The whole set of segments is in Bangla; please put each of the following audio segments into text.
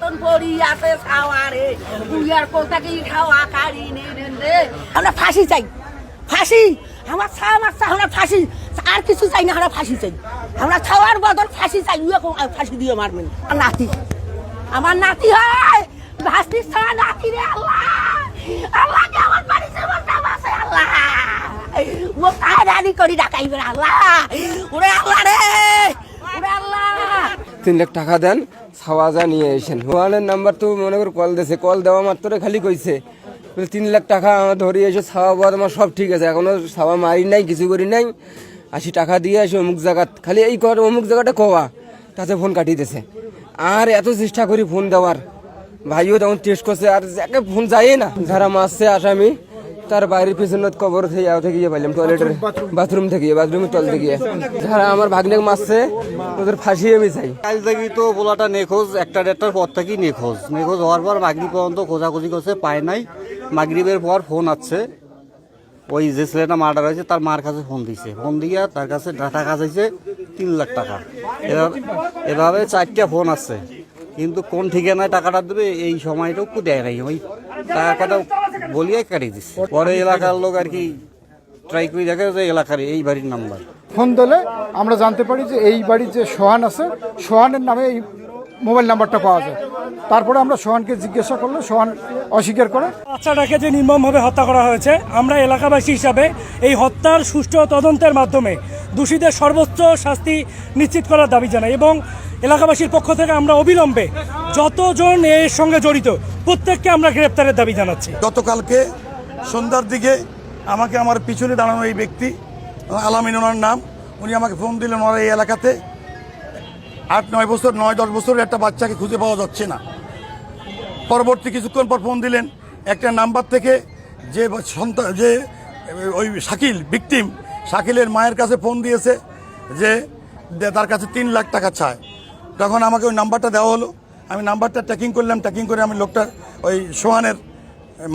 রতন পড়ি আছে খাওয়ারে তুই আর কি খাওয়া কারি রে আমরা ফাঁসি চাই। ফাঁসি। আমার ছা আমার ছা আমরা ফাঁসি। আর কিছু চাই না, আমরা ফাঁসি চাই। আমরা খাওয়ার বদল ফাঁসি চাই ফাঁসি দিয়ে মারবেন। নাতি। আমার নাতি হয়। ভাস্তির ছাড়া নাতি রে আল্লাহ। আল্লাহ আমার বাড়িতে বলতাম আছে আল্লাহ। ও কায়দানি করি ডাকাইবে আল্লাহ। ওরে আল্লাহ রে। ওরে আল্লাহ। তিন লাখ টাকা দেন। ছাওয়াজা নিয়ে এসেন মোবাইলের নাম্বার তো মনে করে কল দিয়েছে। কল দেওয়া মাত্র খালি কইছে। তিন লাখ টাকা আমার ধরে এসে, ছাওয়া বাদ আমার সব ঠিক আছে। এখনও ছাওয়া মারি নাই, কিছু করি নাই। আশি টাকা দিয়ে আসে অমুক জায়গাত। খালি এই কর অমুক জায়গাটা কওয়া তাতে ফোন কাটিয়ে দিয়েছে। আর এত চেষ্টা করি ফোন দেওয়ার। ভাইও তখন টেস্ট করছে, আর যাকে ফোন যায় না। যারা মারছে আসামি তার বাড়ির পিছনে কবর থেকে যাও থেকে গিয়ে পাইলাম টয়লেটের বাথরুম থেকে বাথরুমের তল থেকে যারা আমার ভাগ্নে মারছে ওদের ফাঁসিয়ে আমি চাই। কাল থেকেই তো পোলাটা নেখোজ একটা দেড়টার পর থেকেই নেখোজ। নেখোজ হওয়ার পর মাগরিব পর্যন্ত খোঁজাখুঁজি করছে পায় নাই। মাগরিবের পর ফোন আসছে ওই যে ছেলেটা মার্ডার হয়েছে তার মার কাছে ফোন দিছে। ফোন দিয়ে তার কাছে টাকা চাইছে তিন লাখ টাকা। এভাবে এভাবে চারটা ফোন আসছে কিন্তু কোন ঠিকানায় টাকাটা দেবে এই সময়টা সময়টুকু দেয় নাই। ওই টাকাটা বলিয়ে কাটিয়ে দিচ্ছে পরে এলাকার লোক আর কি ট্রাই করে দেখে যে এলাকার এই বাড়ির নাম্বার। ফোন দিলে আমরা জানতে পারি যে এই বাড়ির যে সোহান আছে সোহানের নামে এই মোবাইল নাম্বারটা পাওয়া যায়। তারপরে আমরা সোহানকে জিজ্ঞাসা করলে সোহান অস্বীকার করে। বাচ্চাটাকে যে নির্মমভাবে হত্যা করা হয়েছে আমরা এলাকাবাসী হিসাবে এই হত্যার সুষ্ঠু তদন্তের মাধ্যমে দোষীদের সর্বোচ্চ শাস্তি নিশ্চিত করার দাবি জানাই এবং এলাকাবাসীর পক্ষ থেকে আমরা অবিলম্বে যতজন এর সঙ্গে জড়িত প্রত্যেককে আমরা গ্রেপ্তারের দাবি জানাচ্ছি। গতকালকে সন্ধ্যার দিকে আমাকে আমার পিছনে দাঁড়ানো এই ব্যক্তি, আলামিন ওনার নাম, উনি আমাকে ফোন দিলেন ওনার এই এলাকাতে। আট, নয় বছর, নয়, দশ বছরের একটা বাচ্চাকে খুঁজে পাওয়া যাচ্ছে না। পরবর্তী কিছুক্ষণ পর ফোন দিলেন, একটা নাম্বার থেকে যে সন্তান যে ওই শাকিল ভিকটিম শাকিলের মায়ের কাছে ফোন দিয়েছে যে তার কাছে তিন লাখ টাকা চায়। তখন আমাকে ওই নাম্বারটা দেওয়া হলো। আমি নাম্বারটা ট্র্যাকিং করলাম ট্র্যাকিং করে আমি লোকটার ওই সোহানের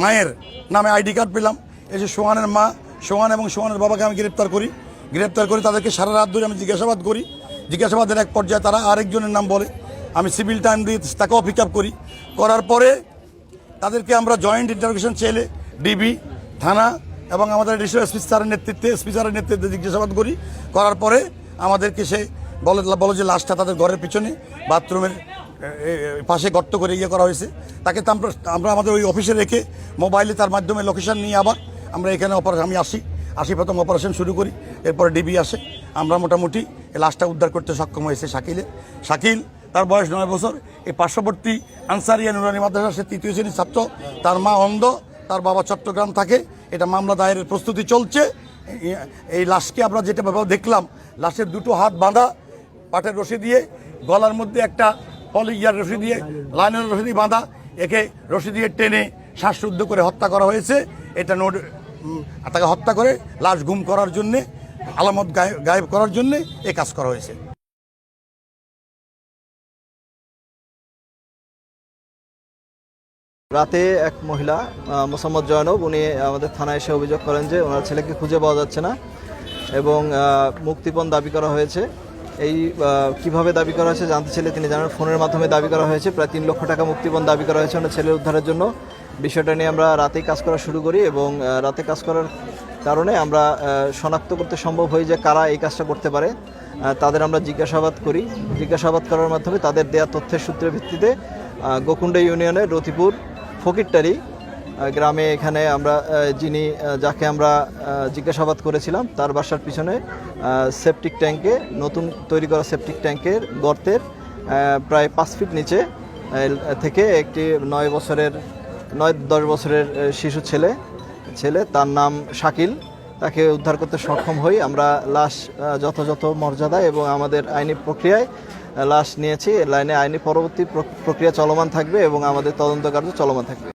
মায়ের নামে আইডি কার্ড পেলাম। এসে সোহানের মা, সোহান এবং সোহানের বাবাকে আমি গ্রেপ্তার করি। গ্রেপ্তার করে তাদেরকে সারা রাত ধরে আমি জিজ্ঞাসাবাদ করি। জিজ্ঞাসাবাদের এক পর্যায়ে তারা আরেকজনের নাম বলে। আমি সিভিল টাইম দিয়ে তাকেও পিক আপ করি। করার পরে তাদেরকে আমরা জয়েন্ট ইন্টারোগেশন চেলে ডিবি থানা এবং আমাদের এডিশনাল এসপি স্যারের নেতৃত্বে এসপি স্যারের নেতৃত্বে জিজ্ঞাসাবাদ করি। করার পরে আমাদেরকে সে বলে বলে যে লাশটা তাদের ঘরের পিছনে বাথরুমের পাশে গর্ত করে ইয়ে করা হয়েছে। তাকে তো আমরা আমরা আমাদের ওই অফিসে রেখে মোবাইলে তার মাধ্যমে লোকেশন নিয়ে আবার আমরা এখানে অপারেশন আমি আসি। আসি, প্রথম অপারেশন শুরু করি, এরপরে ডিবি আসে। আমরা মোটামুটি লাশটা উদ্ধার করতে সক্ষম হয়েছে শাকিলে শাকিল, তার বয়স নয় বছর। এই পার্শ্ববর্তী আনসারিয়া নুরানি মাদ্রাসা, সে তৃতীয় শ্রেণির ছাত্র। তার মা অন্ধ, তার বাবা চট্টগ্রাম থাকে। এটা মামলা দায়েরের প্রস্তুতি চলছে। এই- লাশকে আমরা যেটা দেখলাম, লাশের দুটো হাত বাঁধা, পাটের রশি দিয়ে, গলার মধ্যে একটা পলি ইয়ার রশি দিয়ে লাইনের রশি দিয়ে বাঁধা, একে রশি দিয়ে টেনে শ্বাসরুদ্ধ করে হত্যা করা হয়েছে। এটা নোট তাকে হত্যা করে লাশ গুম করার জন্যে, আলামত গায়ে- গায়েব করার জন্যে এ কাজ করা হয়েছে। রাতে এক মহিলা মোসাম্মদ জয়নব, উনি আমাদের থানায় এসে অভিযোগ করেন যে ওনার ছেলেকে খুঁজে পাওয়া যাচ্ছে না এবং মুক্তিপণ দাবি করা হয়েছে। এই কীভাবে দাবি করা হয়েছে জানতে চাইলে তিনি জানান, ফোনের মাধ্যমে দাবি করা হয়েছে। প্রায় তিন লক্ষ টাকা মুক্তিপণ দাবি করা হয়েছে ওনার ছেলের উদ্ধারের জন্য। বিষয়টা নিয়ে আমরা রাতেই কাজ করা শুরু করি এবং রাতে কাজ করার কারণে আমরা শনাক্ত করতে সম্ভব হই যে কারা এই কাজটা করতে পারে। তাদের আমরা জিজ্ঞাসাবাদ করি। জিজ্ঞাসাবাদ করার মাধ্যমে তাদের দেয়া তথ্যের সূত্রের ভিত্তিতে গোকুণ্ডা ইউনিয়নের রতিপুর ফকিরটারি গ্রামে এখানে আমরা যিনি যাকে আমরা জিজ্ঞাসাবাদ করেছিলাম, তার বাসার পিছনে সেপটিক ট্যাঙ্কে নতুন তৈরি করা সেপটিক ট্যাঙ্কের গর্তের প্রায় পাঁচ ফিট নিচে থেকে একটি নয় বছরের, নয় দশ বছরের শিশু ছেলে ছেলে, তার নাম শাকিল। তাকে উদ্ধার করতে সক্ষম হই। আমরা লাশ যথাযথ মর্যাদা এবং আমাদের আইনি প্রক্রিয়ায় লাশ নিয়েছি। লাইনে আইনি পরবর্তী প্রক- প্রক্রিয়া চলমান থাকবে এবং আমাদের তদন্ত কার্য চলমান থাকবে।